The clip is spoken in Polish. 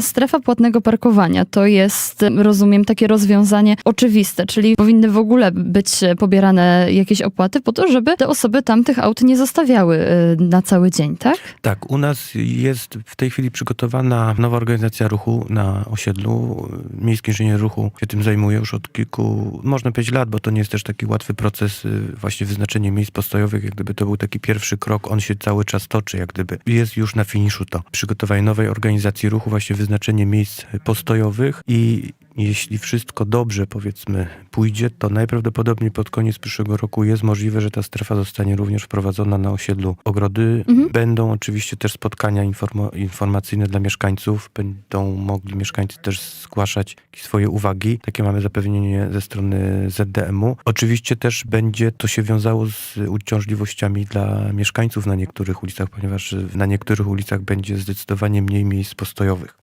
Strefa płatnego parkowania to jest, rozumiem, takie rozwiązanie oczywiste, czyli powinny w ogóle być pobierane jakieś opłaty po to, żeby te osoby tam tych aut nie zostawiały y, na cały dzień, tak? Tak, u nas jest w tej chwili przygotowana nowa organizacja ruchu na osiedlu. Miejski Inżynier Ruchu się tym zajmuje już od kilku, można powiedzieć lat, bo to nie jest też taki łatwy proces, y, właśnie wyznaczenie miejsc postojowych, jak gdyby to był taki pierwszy krok, on się cały czas toczy, jak gdyby jest już na finiszu to. Przygotowanie nowej organizacji ruchu, właśnie wyznaczenie miejsc postojowych i jeśli wszystko dobrze, powiedzmy, pójdzie, to najprawdopodobniej pod koniec przyszłego roku jest możliwe, że ta strefa zostanie również wprowadzona na osiedlu Ogrody. Mhm. Będą oczywiście też spotkania informacyjne dla mieszkańców. Będą mogli mieszkańcy też zgłaszać swoje uwagi. Takie mamy zapewnienie ze strony ZDM-u. Oczywiście też będzie to się wiązało z uciążliwościami dla mieszkańców na niektórych ulicach, ponieważ na niektórych ulicach będzie zdecydowanie mniej miejsc postojowych.